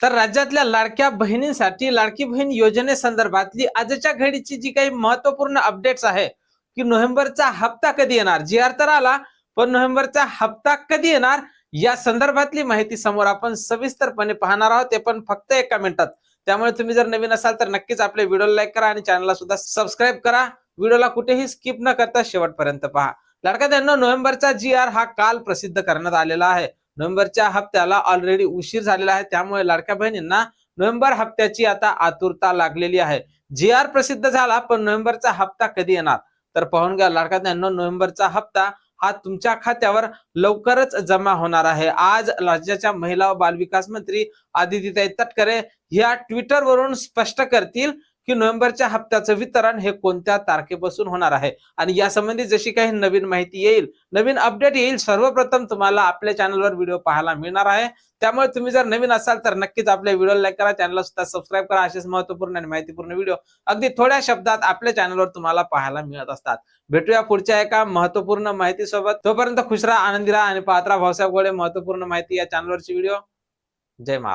तर राज्यातल्या लाडक्या बहिणींसाठी लाडकी बहीण योजनेसंदर्भातली आजच्या घडीची जी काही महत्त्वपूर्ण अपडेट्स आहे की नोव्हेंबरचा हप्ता कधी येणार? जी आर तर आला पण नोव्हेंबरचा हप्ता कधी येणार? या संदर्भातली माहिती समोर आपण सविस्तरपणे पाहणार आहोत. ते पण फक्त एका मिनिटात. त्यामुळे तुम्ही जर नवीन असाल तर नक्कीच आपल्या व्हिडिओला लाईक करा आणि चॅनलला सुद्धा सबस्क्राईब करा. व्हिडिओला कुठेही स्किप न करता शेवटपर्यंत पहा. लाडका त्यांना नोव्हेंबरचा जी आर हा काल प्रसिद्ध करण्यात आलेला आहे. नोव्हेंबरच्या हप्त्याला ऑलरेडी उशीर झालेला आहे. त्यामुळे लाडक्या बहिणींना नोव्हेंबर हप्त्याची आता आतुरता लागलेली आहे. जी आर प्रसिद्ध झाला पण नोव्हेंबरचा हप्ता कधी येणार? तर पाहून घ्या लाडक्या त्यांना नोव्हेंबरचा हप्ता हा तुमच्या खात्यावर लवकरच जमा होणार आहे. आज राज्याच्या महिला व बालविकास मंत्री आदितीताई तटकरे ह्या ट्विटरवरून स्पष्ट करतील. की नोव्हेंबरच्या हप्त्याचं वितरण हे कोणत्या तारखेपासून होणार आहे? आणि यासंबंधी जशी काही नवीन माहिती येईल नवीन अपडेट येईल सर्वप्रथम तुम्हाला आपल्या चॅनलवर व्हिडिओ पाहायला मिळणार आहे. त्यामुळे तुम्ही जर नवीन असाल तर नक्कीच आपल्या व्हिडिओ लाईक करा चॅनलला सुद्धा सबस्क्राईब करा. असेच महत्त्वपूर्ण आणि माहितीपूर्ण व्हिडिओ अगदी थोड्या शब्दात आपल्या चॅनलवर तुम्हाला पाहायला मिळत असतात. भेटूया पुढच्या एका महत्त्वपूर्ण माहिती सोबत तोपर्यंत खुश राहा आनंदी राहा आणि पात्रा भाऊसाहेब गोळे. महत्त्वपूर्ण माहिती या चॅनलवरची व्हिडिओ जय महाराज